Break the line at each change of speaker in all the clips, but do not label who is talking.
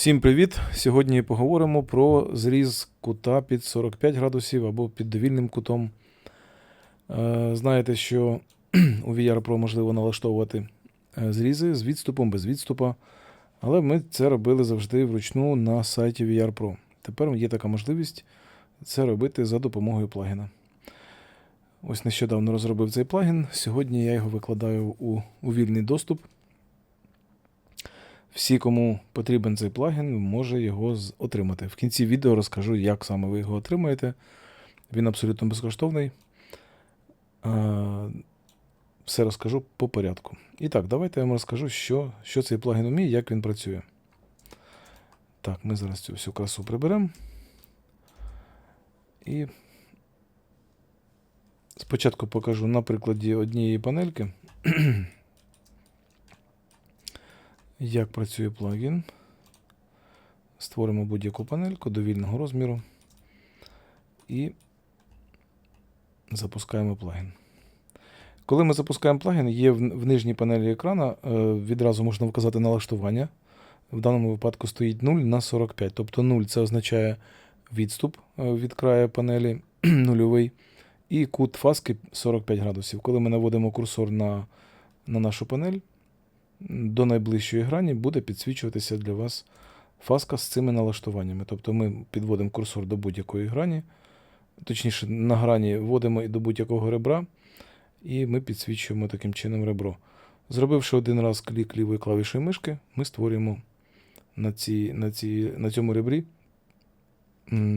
Всім привіт! Сьогодні поговоримо про зріз кута під 45 градусів або під довільним кутом. Е, Знаєте, що у VR Pro можливо налаштовувати е, зрізи з відступом, без відступа. Але ми це робили завжди вручну на сайті VR Pro. Тепер є така можливість це робити за допомогою плагіна. Ось нещодавно розробив цей плагін. Сьогодні я його викладаю у, у вільний доступ. Всі, кому потрібен цей плагін, може його отримати. В кінці відео розкажу, як саме ви його отримаєте. Він абсолютно безкоштовний. Все розкажу по порядку. І так, давайте я вам розкажу, що, що цей плагін вміє, як він працює. Так, ми зараз цю всю красу приберемо. І спочатку покажу на прикладі однієї панельки. Як працює плагін? Створимо будь-яку панельку довільного розміру і запускаємо плагін. Коли ми запускаємо плагін, є в, нижній панелі екрана, е, відразу можна вказати налаштування. В даному випадку стоїть 0 на 45. Тобто 0 це означає відступ е, від краю панелі нульовий, і кут фаски 45 градусів. Коли ми наводимо курсор на, на нашу панель, до найближчої грані буде підсвічуватися для вас фаска з цими налаштуваннями. Тобто ми підводимо курсор до будь-якої грані, точніше, на грані вводимо і до будь-якого ребра, і ми підсвічуємо таким чином ребро. Зробивши один раз клік лівої клавішої мишки, ми створюємо на, ці, на, ці, на цьому ребрі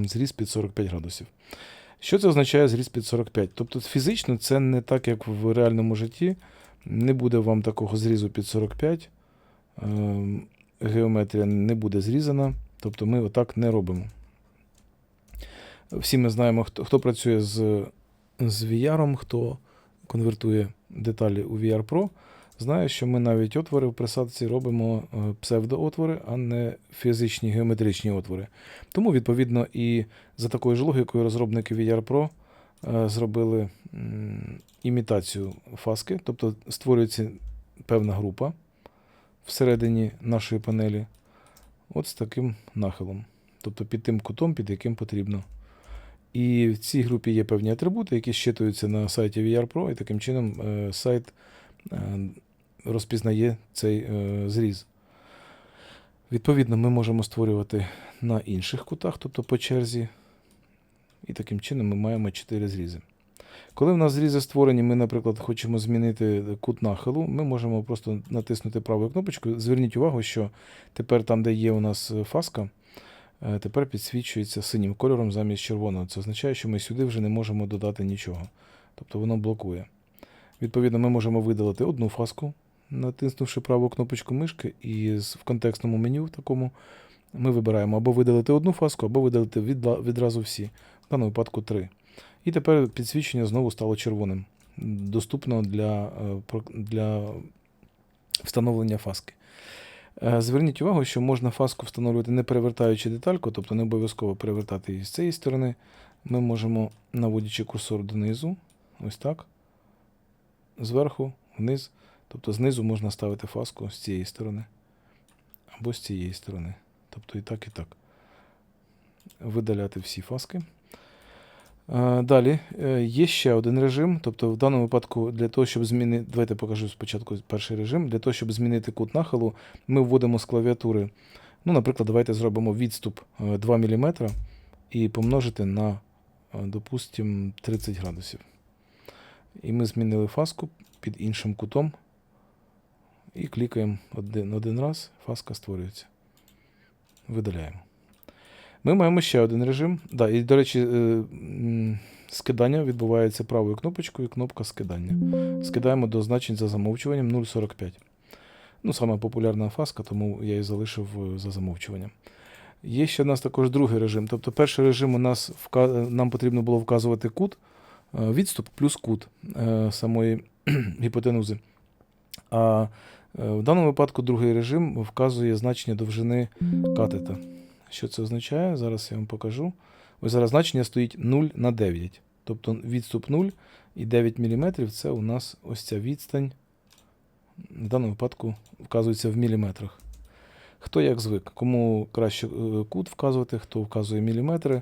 зріз під 45 градусів. Що це означає зріз під 45? Тобто фізично це не так, як в реальному житті. Не буде вам такого зрізу під 45. Ем, Геометрія не буде зрізана. Тобто ми отак не робимо. Всі ми знаємо, хто, хто працює з, з VR, хто конвертує деталі у VR Pro, знає, що ми навіть отвори в присадці робимо е, псевдоотвори, а не фізичні геометричні отвори. Тому, відповідно, і за такою ж логікою розробники VR Pro е, зробили імітацію фаски, тобто створюється певна група всередині нашої панелі, от з таким нахилом, тобто під тим кутом, під яким потрібно. І в цій групі є певні атрибути, які щитуються на сайті VR Pro, і таким чином е, сайт е, розпізнає цей е, зріз. Відповідно, ми можемо створювати на інших кутах, тобто по черзі. І таким чином ми маємо 4 зрізи. Коли в нас зрізи створені, ми, наприклад, хочемо змінити кут нахилу, ми можемо просто натиснути правою кнопочкою. Зверніть увагу, що тепер там, де є у нас фаска, е, тепер підсвічується синім кольором замість червоного. Це означає, що ми сюди вже не можемо додати нічого. Тобто воно блокує. Відповідно, ми можемо видалити одну фаску, натиснувши праву кнопочку мишки, і в контекстному меню такому ми вибираємо або видалити одну фаску, або видалити відразу всі. Даному випадку три. І тепер підсвічення знову стало червоним. Доступно для, е, для встановлення фаски. Е, Зверніть увагу, що можна фаску встановлювати не перевертаючи детальку, тобто не обов'язково перевертати її з цієї сторони. Ми можемо, наводячи курсор донизу, ось так, зверху, вниз. Тобто знизу можна ставити фаску з цієї сторони або з цієї сторони. Тобто і так, і так. Видаляти всі фаски. Е, Далі е, є ще один режим. Тобто, в даному випадку, для того, щоб змінити. Давайте покажу спочатку перший режим. Для того, щоб змінити кут нахилу, ми вводимо з клавіатури. Ну, наприклад, давайте зробимо відступ е, 2 мм і помножити на, е, допустимо, 30 градусів. І ми змінили фаску під іншим кутом. І клікаємо один, один раз, фаска створюється. Видаляємо. Ми маємо ще один режим. Да, і, до речі, е, скидання відбувається правою кнопочкою, кнопка скидання. Скидаємо до значень за замовчуванням 0,45. Ну, саме популярна фаска, тому я її залишив е, за замовчуванням. Є ще у нас також другий режим. Тобто, перший режим у нас нам потрібно було вказувати кут, е, відступ плюс кут е, самої гіпотенузи. А е, в даному випадку другий режим вказує значення довжини катета. Що це означає? Зараз я вам покажу. Ось зараз значення стоїть 0 на 9. Тобто відступ 0 і 9 мм це у нас ось ця відстань. В даному випадку вказується в міліметрах. Хто як звик, кому краще е, кут вказувати, хто вказує міліметри.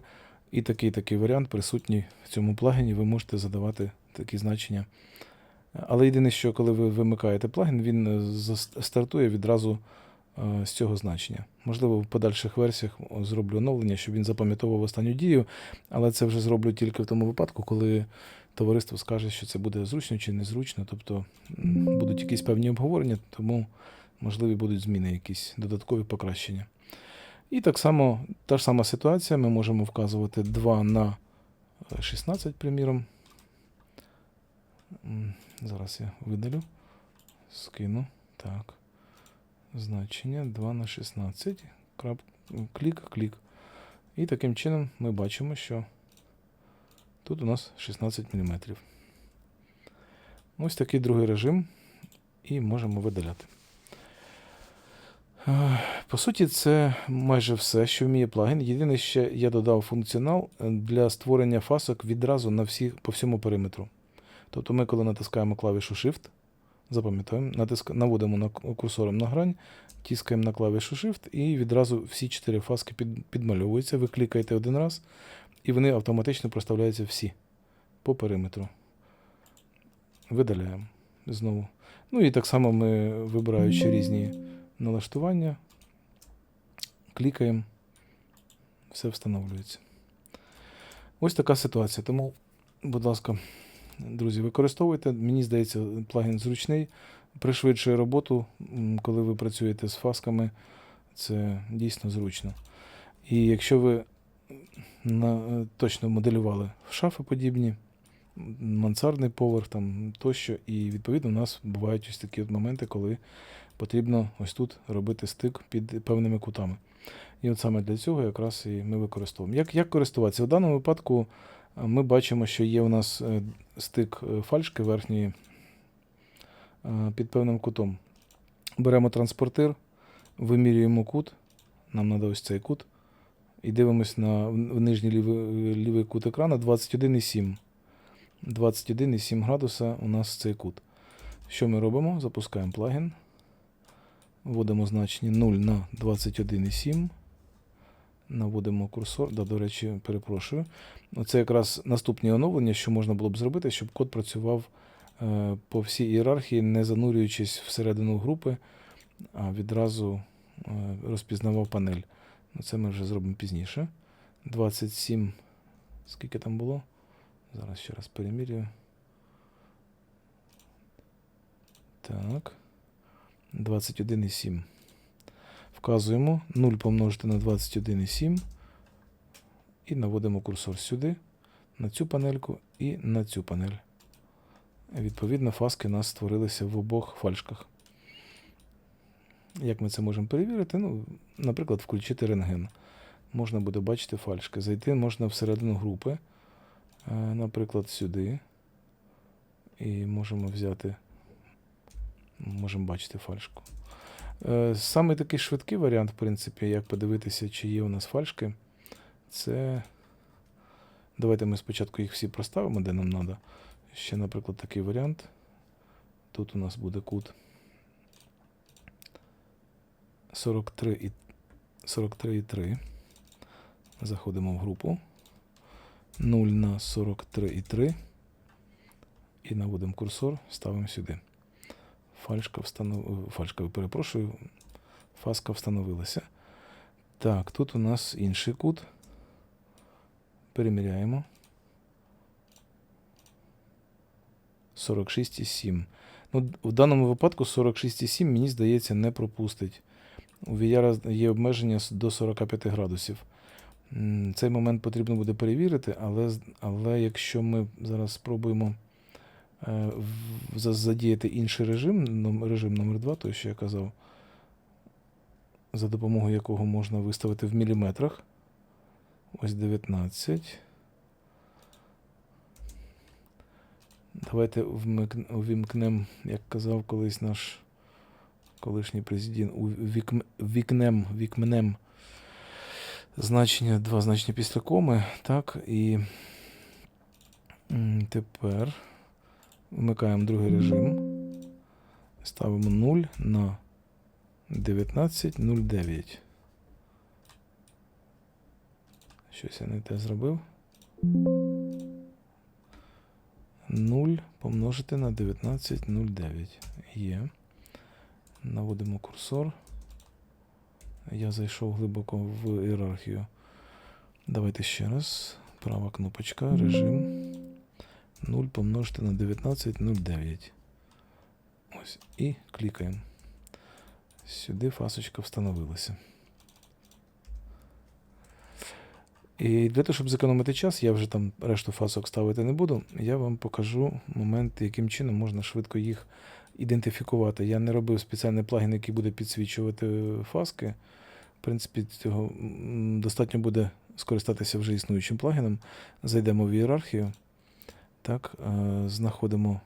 І такий такий варіант присутній в цьому плагіні. Ви можете задавати такі значення. Але єдине, що коли ви вимикаєте плагін, він е, стартує відразу з цього значення. Можливо, в подальших версіях зроблю оновлення, щоб він запам'ятовував останню дію, але це вже зроблю тільки в тому випадку, коли товариство скаже, що це буде зручно чи незручно. Тобто будуть якісь певні обговорення, тому можливі будуть зміни, якісь додаткові покращення. І так само та ж сама ситуація. Ми можемо вказувати 2 на е, 16, приміром. Зараз я видалю, скину. Так. Значення 2 на 16. Клік, клік. І таким чином ми бачимо, що тут у нас 16 мм. Ось такий другий режим. І можемо видаляти. Е, По суті, це майже все, що вміє плагін. Єдине, ще я додав функціонал для створення фасок відразу на всі, по всьому периметру. Тобто ми, коли натискаємо клавішу Shift, запам'ятаємо, натиск... наводимо на курсором на грань, тискаємо на клавішу Shift і відразу всі чотири фаски під... підмальовуються. Ви клікаєте один раз, і вони автоматично проставляються всі по периметру. Видаляємо знову. Ну і так само ми, вибираючи різні налаштування, клікаємо, все встановлюється. Ось така ситуація. Тому, будь ласка, друзі, використовуйте. Мені здається, плагін зручний, пришвидшує роботу, коли ви працюєте з фасками. Це дійсно зручно. І якщо ви на, е, точно моделювали шафи подібні, мансардний поверх там тощо, і відповідно у нас бувають ось такі от моменти, коли потрібно ось тут робити стик під певними кутами. І от саме для цього якраз і ми використовуємо. Як, як користуватися? В даному випадку ми бачимо, що є у нас е, стик е, фальшки верхньої е, під певним кутом. Беремо транспортир, вимірюємо кут, нам треба ось цей кут, і дивимося на нижній лівий, лівий кут екрану 21,7. 21,7 градуса у нас цей кут. Що ми робимо? Запускаємо плагін. Вводимо значення 0 на 21,7. Наводимо курсор. Да, до речі, перепрошую. Це якраз наступні оновлення, що можна було б зробити, щоб код працював е, по всій ієрархії, не занурюючись всередину групи, а відразу е, розпізнавав панель. Ну, Це ми вже зробимо пізніше. 27. Скільки там було? Зараз ще раз перемірюю. Так. 21,7. Вказуємо 0 помножити на 21,7. І наводимо курсор сюди, на цю панельку і на цю панель. Відповідно, фаски у нас створилися в обох фальшках. Як ми це можемо перевірити? Ну, наприклад, включити рентген. Можна буде бачити фальшки. Зайти можна всередину групи, е, наприклад, сюди. І можемо взяти, можемо бачити фальшку. Е, Саме такий швидкий варіант, в принципі, як подивитися, чи є у нас фальшки, це. Давайте ми спочатку їх всі проставимо, де нам треба. Ще, наприклад, такий варіант. Тут у нас буде кут 43 і 43,3. Заходимо в групу. 0 на 43,3. І наводимо курсор, ставимо сюди. Фальшка встанов... Фальшка, перепрошую, фаска встановилася. Так, тут у нас інший кут. Переміряємо. 46,7. Ну, в даному випадку 46,7, мені здається, не пропустить. У VR є обмеження до 45 градусів. Цей момент потрібно буде перевірити, але, але якщо ми зараз спробуємо е, задіяти інший режим, режим номер 2, той, що я казав, за допомогою якого можна виставити в міліметрах. Ось 19. Давайте увімкнемо, як казав колись наш колишній президент, увікм- вікнем, значення, два значення після коми. Так, і тепер вмикаємо другий режим. Ставимо 0 на 1909. Щось я не те зробив. 0 помножити на 1909. Є. Наводимо курсор. Я зайшов глибоко в ієрархію. Давайте ще раз. Права кнопочка, режим. 0 помножити на 1909. Ось. І клікаємо. Сюди фасочка встановилася. І для того, щоб зекономити час, я вже там решту фасок ставити не буду. Я вам покажу момент, яким чином можна швидко їх ідентифікувати. Я не робив спеціальний плагін, який буде підсвічувати фаски. В принципі, цього достатньо буде скористатися вже існуючим плагіном. Зайдемо в ієрархію. Так, е, знаходимо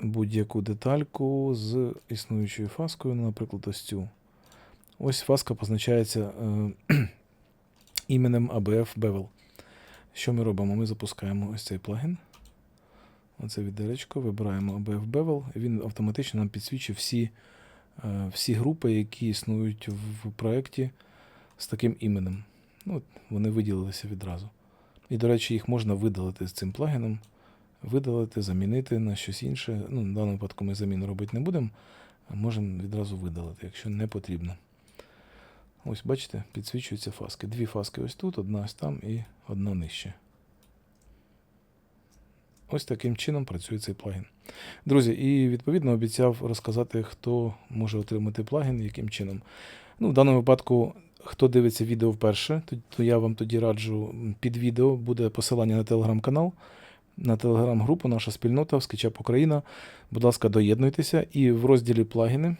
будь-яку детальку з існуючою фаскою, ну, наприклад, ось цю. Ось фаска позначається е, іменем ABF Bevel. Що ми робимо? Ми запускаємо ось цей плагін. Оце відеречко, вибираємо ABF Bevel, і він автоматично нам підсвічує всі, е, всі групи, які існують в проєкті з таким іменем. Ну, вони виділилися відразу. І, до речі, їх можна видалити з цим плагіном, видалити, замінити на щось інше. Ну, в даному випадку ми заміну робити не будемо, можемо відразу видалити, якщо не потрібно. Ось, бачите, підсвічуються фаски. Дві фаски ось тут, одна ось там і одна нижче. Ось таким чином працює цей плагін. Друзі, і відповідно обіцяв розказати, хто може отримати плагін, яким чином. Ну, в даному випадку, хто дивиться відео вперше, то, то я вам тоді раджу під відео буде посилання на телеграм-канал, на телеграм-групу, наша спільнота SketchUp Україна. Будь ласка, доєднуйтеся. І в розділі плагіни.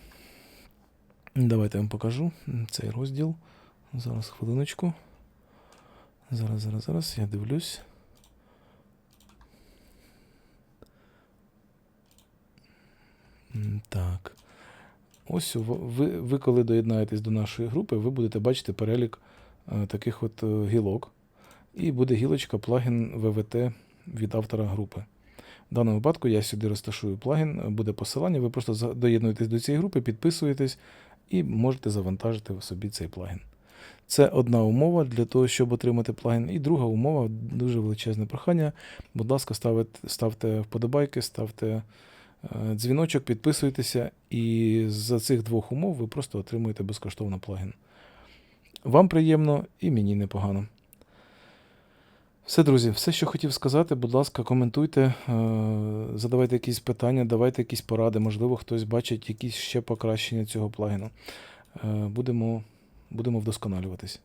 Давайте я вам покажу цей розділ. Зараз хвилиночку. Зараз, зараз, зараз, я дивлюсь. Так. Ось ви, ви коли доєднаєтесь до нашої групи, ви будете бачити перелік е, таких от е, гілок. І буде гілочка плагін ВВТ від автора групи. В даному випадку я сюди розташую плагін, е, буде посилання. Ви просто доєднуєтесь до цієї групи, підписуєтесь і можете завантажити собі цей плагін. Це одна умова для того, щоб отримати плагін. І друга умова дуже величезне прохання. Будь ласка, ставте, ставте вподобайки, ставте дзвіночок, підписуйтеся, і за цих двох умов ви просто отримуєте безкоштовно плагін. Вам приємно і мені непогано. Все, друзі, все, що хотів сказати, будь ласка, коментуйте, е, задавайте якісь питання, давайте якісь поради. Можливо, хтось бачить якісь ще покращення цього плагіну. Е, Будемо, будемо вдосконалюватись.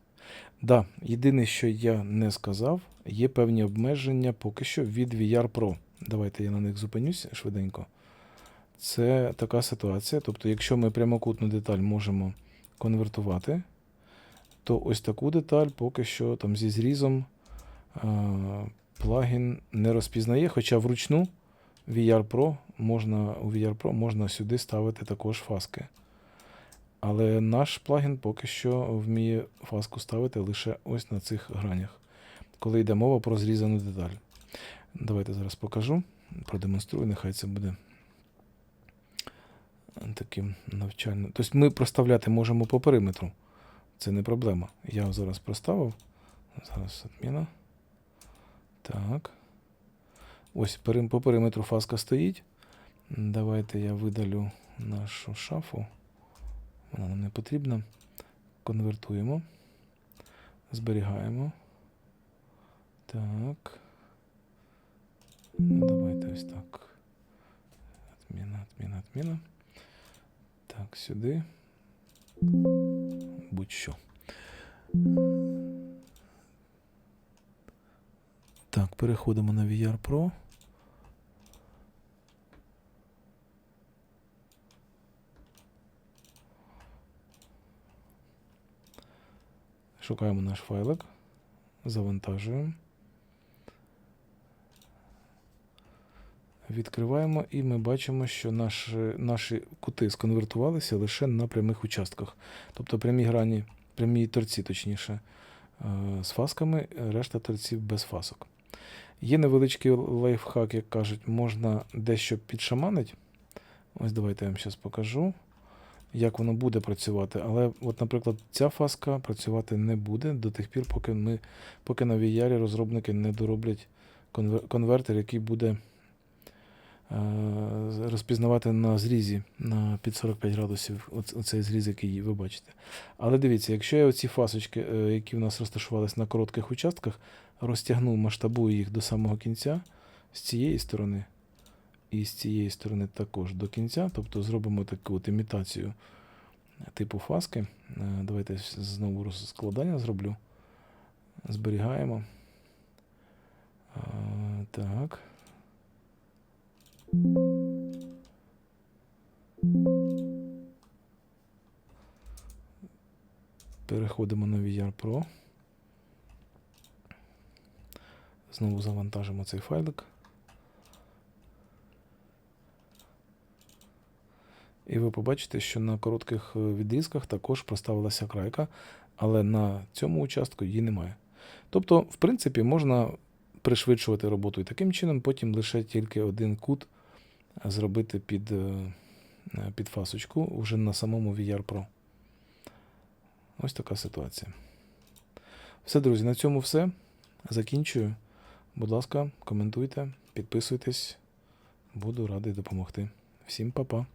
Да, єдине, що я не сказав, є певні обмеження поки що від VR Pro. Давайте я на них зупинюсь швиденько. Це така ситуація. Тобто, якщо ми прямокутну деталь можемо конвертувати, то ось таку деталь поки що там зі зрізом е, плагін не розпізнає, хоча вручну VR Pro можна, у VR Pro можна сюди ставити також фаски. Але наш плагін поки що вміє фаску ставити лише ось на цих гранях, коли йде мова про зрізану деталь. Давайте зараз покажу, продемонструю, нехай це буде таким навчальним. Тобто ми проставляти можемо по периметру. Це не проблема. Я зараз проставив. Зараз відміна. Так. Ось по периметру фаска стоїть. Давайте я видалю нашу шафу. Вона нам не потрібна. Конвертуємо. Зберігаємо. Так. Ну, давайте ось так. Отміна, отміна, отміна. Так, сюди. Будь-що. Так, переходимо на VR Pro. Шукаємо наш файлик, завантажуємо. Відкриваємо і ми бачимо, що наші, наші кути сконвертувалися лише на прямих участках. Тобто прямі грані, прямі торці, точніше, е, з фасками, решта торців без фасок. Є невеличкий лайфхак, як кажуть, можна дещо підшаманити. Ось давайте я вам зараз покажу. як воно буде працювати. Але, от, наприклад, ця фаска працювати не буде до тих пір, поки ми, поки на VR розробники не дороблять конвертер, який буде розпізнавати на зрізі на під 45 градусів оцей зріз, який ви бачите. Але дивіться, якщо я оці фасочки, е, які в нас розташувалися на коротких участках, розтягну, масштабую їх до самого кінця з цієї сторони і з цієї сторони також до кінця, тобто зробимо таку от імітацію типу фаски. Е, Давайте знову розкладання зроблю. Зберігаємо. Так. Переходимо на VR Pro. Знову завантажимо цей файлик. І ви побачите, що на коротких е, відрізках також проставилася крайка, але на цьому участку її немає. Тобто, в принципі, можна пришвидшувати роботу і таким чином, потім лише тільки один кут зробити під, е, е, під фасочку вже на самому VR Pro. Ось така ситуація. Все, друзі, на цьому все. Закінчую. Будь ласка, коментуйте, підписуйтесь. Буду радий допомогти. Всім па-па.